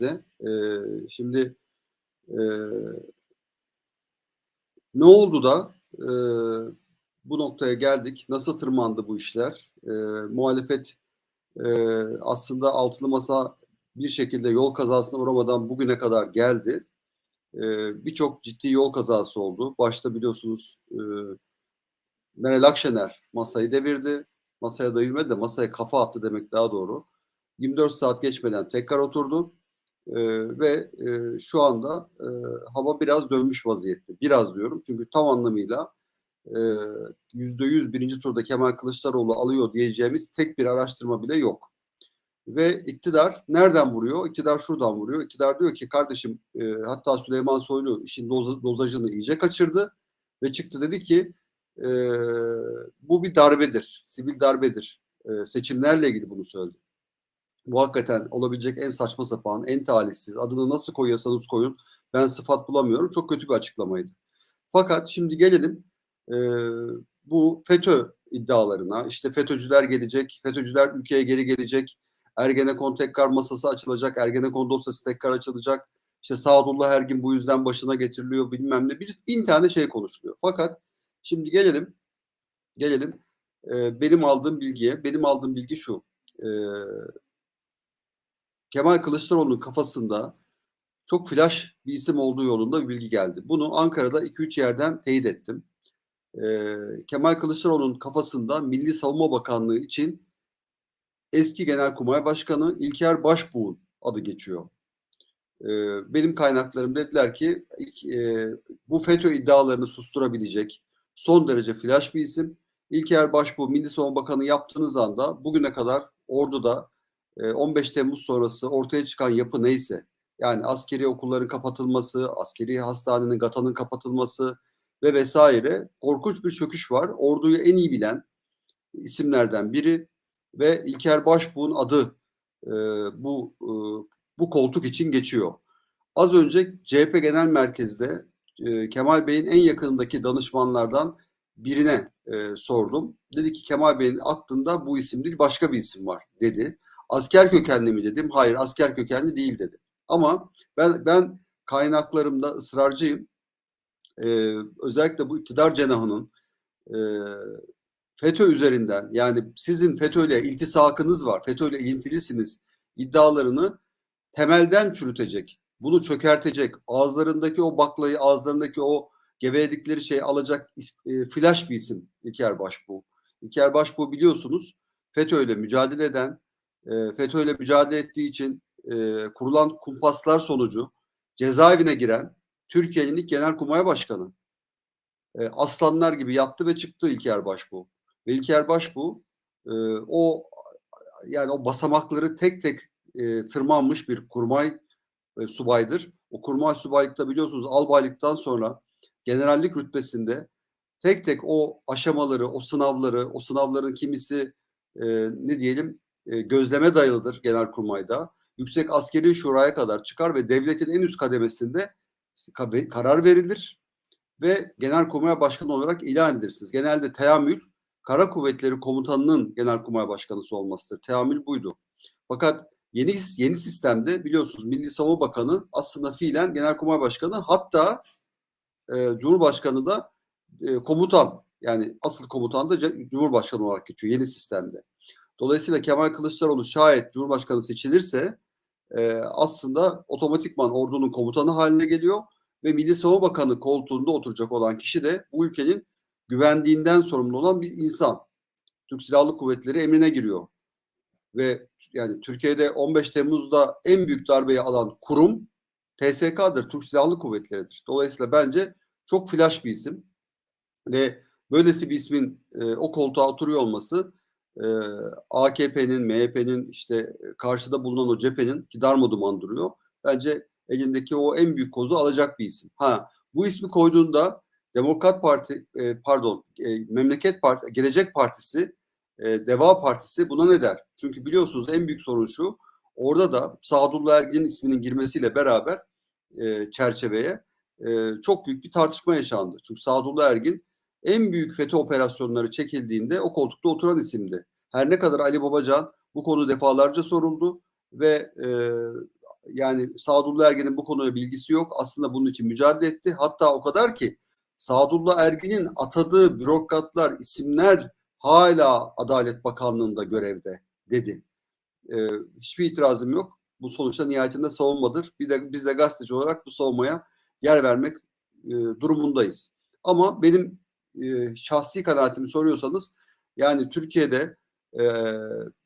size. E, şimdi e, ne oldu da e, bu noktaya geldik? Nasıl tırmandı bu işler? E, muhalefet e, aslında altılı masa bir şekilde yol kazasına uğramadan bugüne kadar geldi. E, Birçok ciddi yol kazası oldu. Başta biliyorsunuz e, Meral Akşener masayı devirdi. Masaya devirmedi de masaya kafa attı demek daha doğru. 24 saat geçmeden tekrar oturdu. E, ve e, şu anda e, hava biraz dönmüş vaziyette. Biraz diyorum çünkü tam anlamıyla yüzde yüz birinci turda Kemal Kılıçdaroğlu alıyor diyeceğimiz tek bir araştırma bile yok. Ve iktidar nereden vuruyor? İktidar şuradan vuruyor. İktidar diyor ki kardeşim e, hatta Süleyman Soylu işin doz, dozajını iyice kaçırdı ve çıktı dedi ki e, bu bir darbedir, sivil darbedir. E, seçimlerle ilgili bunu söyledi. Bu hakikaten olabilecek en saçma sapan, en talihsiz, adını nasıl koyuyorsanız koyun. Ben sıfat bulamıyorum. Çok kötü bir açıklamaydı. Fakat şimdi gelelim e, bu FETÖ iddialarına, işte FETÖ'cüler gelecek, FETÖ'cüler ülkeye geri gelecek, Ergenekon tekrar masası açılacak, Ergenekon dosyası tekrar açılacak, işte Sadullah Ergin bu yüzden başına getiriliyor bilmem ne, bir, bin tane şey konuşuluyor. Fakat şimdi gelelim, gelelim e, benim aldığım bilgiye, benim aldığım bilgi şu, e, Kemal Kılıçdaroğlu'nun kafasında çok flash bir isim olduğu yolunda bir bilgi geldi. Bunu Ankara'da 2-3 yerden teyit ettim. Ee, Kemal Kılıçdaroğlu'nun kafasında Milli Savunma Bakanlığı için eski Genelkurmay Başkanı İlker Başbuğ'un adı geçiyor. Ee, benim kaynaklarım dediler ki e, bu FETÖ iddialarını susturabilecek son derece flash bir isim. İlker Başbuğ Milli Savunma Bakanı yaptığınız anda bugüne kadar orduda 15 Temmuz sonrası ortaya çıkan yapı neyse yani askeri okulların kapatılması, askeri hastanenin GATA'nın kapatılması ve vesaire korkunç bir çöküş var. Orduyu en iyi bilen isimlerden biri ve İlker Başbuğ'un adı e, bu e, bu koltuk için geçiyor. Az önce CHP Genel Merkez'de e, Kemal Bey'in en yakınındaki danışmanlardan birine e, sordum. Dedi ki Kemal Bey'in aklında bu isim değil başka bir isim var dedi. Asker kökenli mi dedim. Hayır asker kökenli değil dedi. Ama ben ben kaynaklarımda ısrarcıyım. Ee, özellikle bu iktidar cenahının e, FETÖ üzerinden yani sizin FETÖ ile iltisakınız var, FETÖ ile ilintilisiniz iddialarını temelden çürütecek, bunu çökertecek, ağızlarındaki o baklayı, ağızlarındaki o geveledikleri şey alacak e, flash bir isim İlker Başbuğ. İlker Başbuğ biliyorsunuz FETÖ ile mücadele eden, e, FETÖ ile mücadele ettiği için e, kurulan kumpaslar sonucu cezaevine giren Türkiye'nin ilk genelkurmay başkanı. E, aslanlar gibi yattı ve çıktı İlker Başbuğ. Ve İlker Başbuğ e, o yani o basamakları tek tek e, tırmanmış bir kurmay e, subaydır. O kurmay subaylıkta biliyorsunuz albaylıktan sonra generallik rütbesinde tek tek o aşamaları, o sınavları, o sınavların kimisi e, ne diyelim e, gözleme dayalıdır genelkurmayda. Yüksek Askeri Şura'ya kadar çıkar ve devletin en üst kademesinde karar verilir ve Genelkurmay Başkanı olarak ilan edilirsiniz. Genelde teamül Kara Kuvvetleri Komutanı'nın Genelkurmay Başkanısı olmasıdır. Teamül buydu. Fakat yeni yeni sistemde biliyorsunuz Milli Savunma Bakanı aslında fiilen Genelkurmay Başkanı hatta e, Cumhurbaşkanı da e, komutan yani asıl komutan da Cumhurbaşkanı olarak geçiyor yeni sistemde. Dolayısıyla Kemal Kılıçdaroğlu şayet Cumhurbaşkanı seçilirse e, aslında otomatikman ordunun komutanı haline geliyor ve Milli Savunma Bakanı koltuğunda oturacak olan kişi de bu ülkenin güvenliğinden sorumlu olan bir insan. Türk Silahlı Kuvvetleri emrine giriyor. Ve yani Türkiye'de 15 Temmuz'da en büyük darbeyi alan kurum TSK'dır, Türk Silahlı Kuvvetleri'dir. Dolayısıyla bence çok flash bir isim ve böylesi bir ismin e, o koltuğa oturuyor olması e, AKP'nin, MHP'nin işte karşıda bulunan o cephenin ki darma duruyor. Bence elindeki o en büyük kozu alacak bir isim. Ha bu ismi koyduğunda Demokrat Parti e, pardon e, Memleket Parti Gelecek Partisi e, Deva Partisi buna ne der? Çünkü biliyorsunuz en büyük sorun şu. Orada da Sadullah Ergin'in isminin girmesiyle beraber e, çerçeveye e, çok büyük bir tartışma yaşandı. Çünkü Sadullah Ergin en büyük FETÖ operasyonları çekildiğinde o koltukta oturan isimdi. Her ne kadar Ali Babacan bu konu defalarca soruldu ve e, Yani Sadullah Ergen'in bu konuya bilgisi yok. Aslında bunun için mücadele etti. Hatta o kadar ki Sadullah Ergen'in atadığı bürokratlar, isimler hala Adalet Bakanlığı'nda görevde dedi. Ee, hiçbir itirazım yok. Bu sonuçta nihayetinde savunmadır. Bir de biz de gazeteci olarak bu savunmaya yer vermek e, durumundayız. Ama benim e, şahsi kanaatimi soruyorsanız yani Türkiye'de e,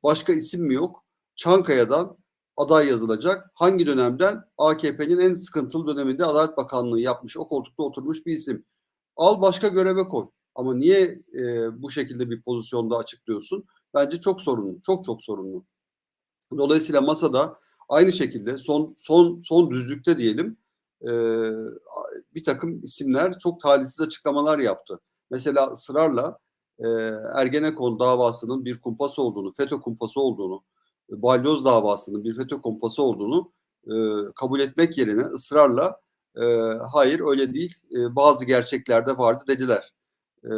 başka isim mi yok? Çankaya'dan aday yazılacak. Hangi dönemden? AKP'nin en sıkıntılı döneminde Adalet Bakanlığı yapmış, o koltukta oturmuş bir isim. Al başka göreve koy. Ama niye e, bu şekilde bir pozisyonda açıklıyorsun? Bence çok sorunlu, çok çok sorunlu. Dolayısıyla masada aynı şekilde son son son düzlükte diyelim e, bir takım isimler çok talihsiz açıklamalar yaptı. Mesela ısrarla e, Ergenekon davasının bir kumpas olduğunu, FETÖ kumpası olduğunu, balyoz davasının bir FETÖ kumpası olduğunu e, kabul etmek yerine ısrarla e, hayır öyle değil e, bazı gerçeklerde vardı dediler. E,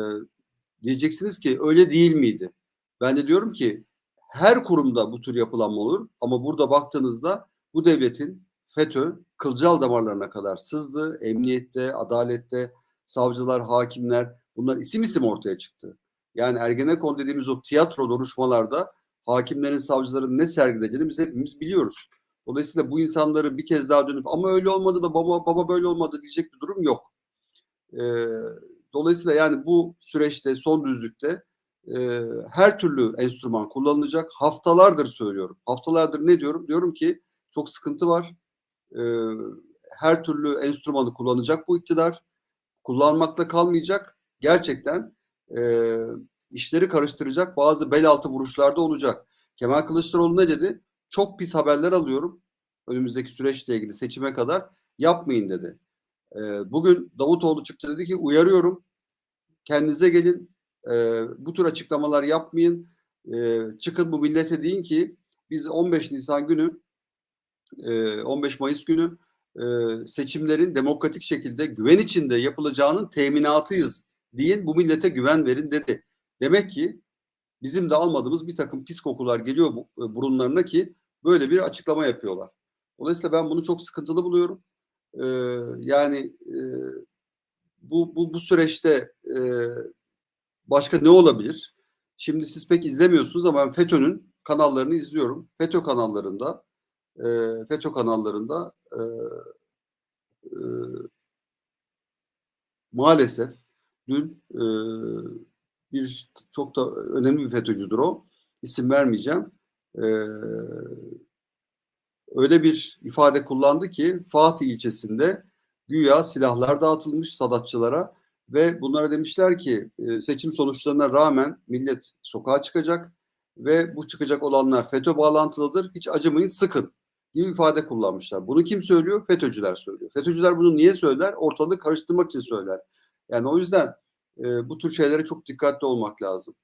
diyeceksiniz ki öyle değil miydi? Ben de diyorum ki her kurumda bu tür yapılanma olur ama burada baktığınızda bu devletin FETÖ kılcal damarlarına kadar sızdı. Emniyette, adalette, savcılar, hakimler bunlar isim isim ortaya çıktı. Yani Ergenekon dediğimiz o tiyatro duruşmalarda hakimlerin, savcıların ne sergilediğini biz hepimiz biliyoruz. Dolayısıyla bu insanları bir kez daha dönüp ama öyle olmadı da baba baba böyle olmadı diyecek bir durum yok. Ee, dolayısıyla yani bu süreçte son düzlükte e, her türlü enstrüman kullanılacak. Haftalardır söylüyorum. Haftalardır ne diyorum? Diyorum ki çok sıkıntı var. E, her türlü enstrümanı kullanacak bu iktidar. Kullanmakla kalmayacak. Gerçekten e, işleri karıştıracak bazı bel altı vuruşlarda olacak. Kemal Kılıçdaroğlu ne dedi? Çok pis haberler alıyorum önümüzdeki süreçle ilgili seçime kadar yapmayın dedi. E, bugün Davutoğlu çıktı dedi ki uyarıyorum kendinize gelin e, bu tür açıklamalar yapmayın. E, çıkın bu millete deyin ki biz 15 Nisan günü e, 15 Mayıs günü e, seçimlerin demokratik şekilde güven içinde yapılacağının teminatıyız deyin bu millete güven verin dedi. Demek ki bizim de almadığımız bir takım pis kokular geliyor bu, burunlarına ki böyle bir açıklama yapıyorlar. Dolayısıyla ben bunu çok sıkıntılı buluyorum. Ee, yani e, bu, bu, bu süreçte e, başka ne olabilir? Şimdi siz pek izlemiyorsunuz ama ben FETÖ'nün kanallarını izliyorum. FETÖ kanallarında e, FETÖ kanallarında e, e, maalesef dün e, bir çok da önemli bir FETÖ'cüdür o. İsim vermeyeceğim. E, öyle bir ifade kullandı ki Fatih ilçesinde güya silahlar dağıtılmış sadatçılara ve bunlara demişler ki seçim sonuçlarına rağmen millet sokağa çıkacak ve bu çıkacak olanlar FETÖ bağlantılıdır. Hiç acımayın sıkın gibi ifade kullanmışlar. Bunu kim söylüyor? FETÖ'cüler söylüyor. FETÖ'cüler bunu niye söyler? Ortalığı karıştırmak için söyler. Yani o yüzden e, bu tür şeylere çok dikkatli olmak lazım.